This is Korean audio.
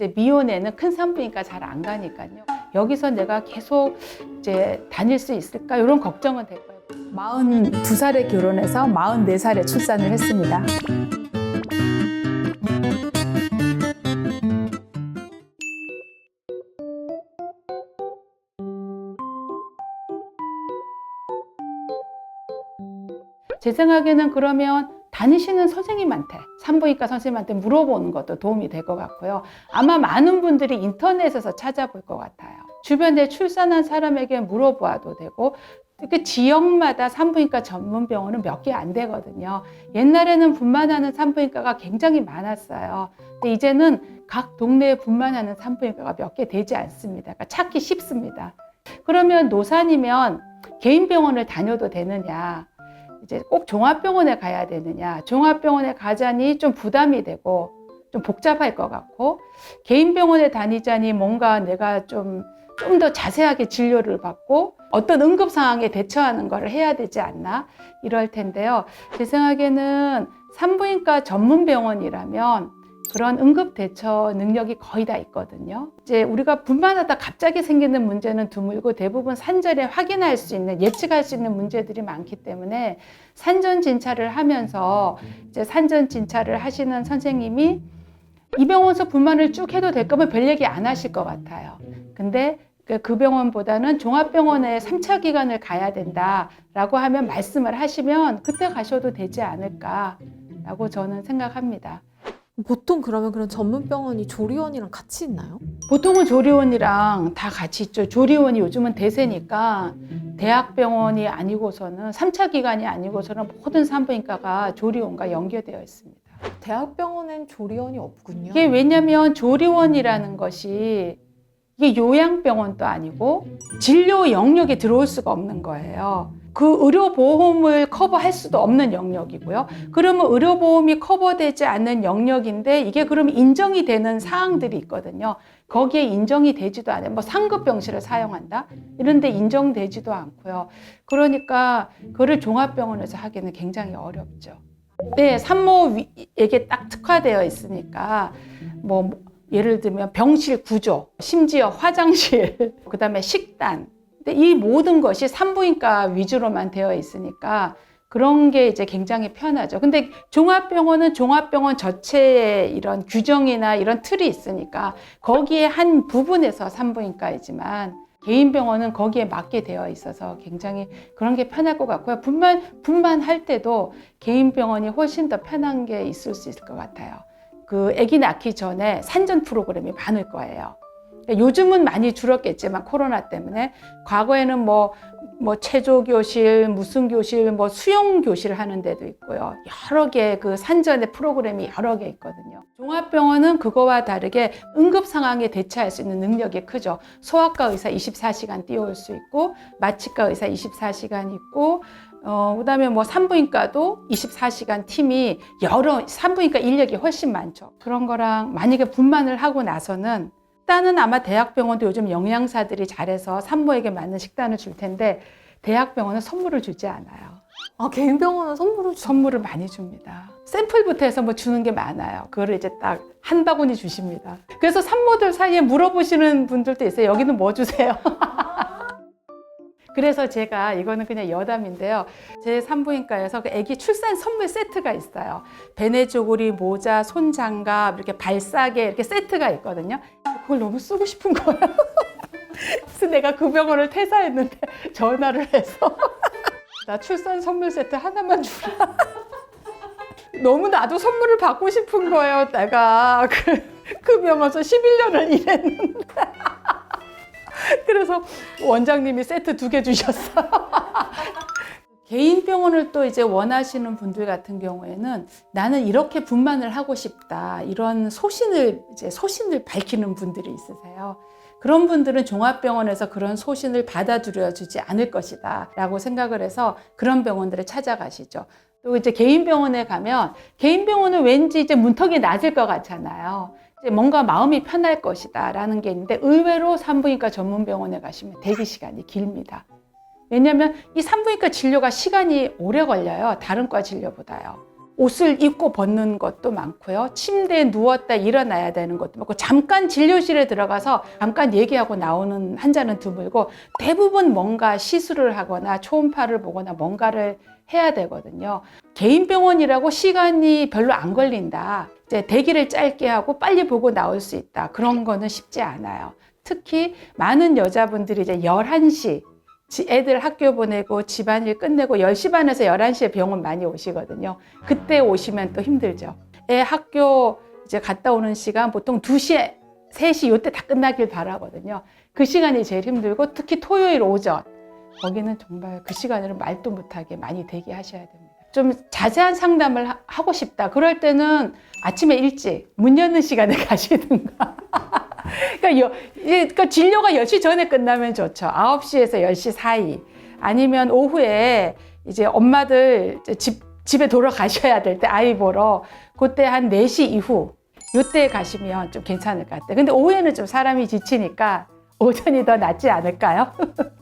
이제 미혼에는 큰 산부인과 잘 안 가니까요. 여기서 내가 계속 이제 다닐 수 있을까 이런 걱정은 될 거예요. 42살에 결혼해서 44살에 출산을 했습니다. 제 생각에는 그러면 다니시는 선생님한테 산부인과 선생님한테 물어보는 것도 도움이 될 것 같고요. 아마 많은 분들이 인터넷에서 찾아볼 것 같아요. 주변에 출산한 사람에게 물어보아도 되고 그 지역마다 산부인과 전문 병원은 몇 개 안 되거든요. 옛날에는 분만하는 산부인과가 굉장히 많았어요. 근데 이제는 각 동네에 분만하는 산부인과가 몇 개 되지 않습니다. 그러니까 찾기 쉽습니다. 그러면 노산이면 개인 병원을 다녀도 되느냐? 이제 꼭 종합병원에 가야 되느냐. 종합병원에 가자니 좀 부담이 되고 좀 복잡할 것 같고 개인 병원에 다니자니 뭔가 내가 좀 좀 더 자세하게 진료를 받고 어떤 응급 상황에 대처하는 것을 해야 되지 않나 이럴 텐데요. 제 생각에는 산부인과 전문 병원이라면 그런 응급 대처 능력이 거의 다 있거든요. 이제 우리가 분만하다 갑자기 생기는 문제는 드물고 대부분 산전에 확인할 수 있는 예측할 수 있는 문제들이 많기 때문에 산전 진찰을 하면서 이제 산전 진찰을 하시는 선생님이 이 병원에서 분만을 쭉 해도 될 거면 별 얘기 안 하실 것 같아요. 근데 그- 그 병원보다는 종합병원에 3차 기간을 가야 된다라고 하면 말씀을 하시면 그때 가셔도 되지 않을까라고 저는 생각합니다. 보통 그러면 그런 전문 병원이 조리원이랑 같이 있나요? 보통은 조리원이랑 다 같이 있죠. 조리원이 요즘은 대세니까 대학병원이 아니고서는 3차 기간이 아니고서는 모든 산부인과가 조리원과 연계되어 있습니다. 대학병원엔 조리원이 없군요. 이게 왜냐하면 조리원이라는 것이 이게 요양병원도 아니고 진료 영역에 들어올 수가 없는 거예요. 그 의료보험을 커버할 수도 없는 영역이고요. 그러면 의료보험이 커버되지 않는 영역인데 이게 그러면 인정이 되는 사항들이 있거든요. 거기에 인정이 되지도 않아요. 뭐 상급 병실을 사용한다? 이런데 인정되지도 않고요. 그러니까 그거를 종합병원에서 하기는 굉장히 어렵죠. 네, 산모에게 딱 특화되어 있으니까 뭐 예를 들면 병실 구조, 심지어 화장실, 그다음에 식단. 근데 이 모든 것이 산부인과 위주로만 되어 있으니까 그런 게 이제 굉장히 편하죠. 근데 종합병원은 종합병원 전체의 이런 규정이나 이런 틀이 있으니까 거기에 한 부분에서 산부인과이지만 개인 병원은 거기에 맞게 되어 있어서 굉장히 그런 게 편할 것 같고요. 분만 분만 할 때도 개인 병원이 훨씬 더 편한 게 있을 수 있을 것 같아요. 그 아기 낳기 전에 산전 프로그램이 많을 거예요. 그러니까 요즘은 많이 줄었겠지만 코로나 때문에 과거에는 뭐, 뭐 체조 교실, 무슨 교실, 뭐 수영 교실 하는 데도 있고요. 여러 개 그 산전의 프로그램이 여러 개 있거든요. 종합병원은 그거와 다르게 응급 상황에 대처할 수 있는 능력이 크죠. 소아과 의사 24시간 뛰어올 수 있고 마취과 의사 24시간 있고 어, 그 다음에 뭐 산부인과도 24시간 팀이 여러, 산부인과 인력이 훨씬 많죠. 그런 거랑 만약에 분만을 하고 나서는 식단은 아마 대학병원도 요즘 영양사들이 잘해서 산모에게 맞는 식단을 줄 텐데 대학병원은 선물을 주지 않아요. 아 개인 병원은 선물을 주... 선물을 많이 줍니다. 샘플부터 해서 뭐 주는 게 많아요. 그거를 이제 딱 한 바구니 주십니다. 그래서 산모들 사이에 물어보시는 분들도 있어요. 여기는 뭐 주세요? 그래서 제가 이거는 그냥 여담인데요. 제 산부인과에서 그 아기 출산 선물 세트가 있어요. 베네조고리, 모자, 손장갑, 이렇게 발사계 이렇게 세트가 있거든요. 그걸 너무 쓰고 싶은 거예요. 그래서 내가 그 병원을 퇴사했는데 전화를 해서 나 출산 선물 세트 하나만 주라. 너무 나도 선물을 받고 싶은 거예요. 내가 그, 그 병원에서 11년을 일했는데. 그래서 원장님이 세트 두 개 주셨어요. 개인 병원을 또 이제 원하시는 분들 같은 경우에는 나는 이렇게 분만을 하고 싶다. 이런 소신을 이제 소신을 밝히는 분들이 있으세요. 그런 분들은 종합병원에서 그런 소신을 받아들여 주지 않을 것이다. 라고 생각을 해서 그런 병원들을 찾아가시죠. 또 이제 개인 병원에 가면 개인 병원은 왠지 이제 문턱이 낮을 것 같잖아요. 이제 뭔가 마음이 편할 것이다 라는 게 있는데 의외로 산부인과 전문 병원에 가시면 대기 시간이 길니다. 왜냐하면 이 산부인과 진료가 시간이 오래 걸려요. 다른 과 진료보다요. 옷을 입고 벗는 것도 많고요. 침대에 누웠다 일어나야 되는 것도 많고 잠깐 진료실에 들어가서 잠깐 얘기하고 나오는 환자는 드물고 대부분 뭔가 시술을 하거나 초음파를 보거나 뭔가를 해야 되거든요. 개인 병원이라고 시간이 별로 안 걸린다. 이제 대기를 짧게 하고 빨리 보고 나올 수 있다. 그런 거는 쉽지 않아요. 특히 많은 여자분들이 이제 11시 지- 애들 학교 보내고 집안일 끝내고 10시 반에서 11시에 병원 많이 오시거든요. 그때 오시면 또 힘들죠. 애 학교 이제 갔다 오는 시간 보통 2시에 3시 요때 다 끝나길 바라거든요. 그 시간이 제일 힘들고 특히 토요일 오전 거기는 정말 그 시간에는 말도 못하게 많이 대기하셔야 됩니다. 좀 자세한 상담을 하- 하고 싶다. 그럴 때는 아침에 일찍 문 여는 시간에 가시든가. 그러니까, 여, 이- 그러니까 진료가 10시 전에 끝나면 좋죠. 9시에서 10시 사이. 아니면 오후에 이제 엄마들 집, 집에 돌아가셔야 될 때 아이 보러 그때 한 4시 이후 요때 가시면 좀 괜찮을 것 같아요. 근데 오후에는 좀 사람이 지치니까 오전이 더 낫지 않을까요?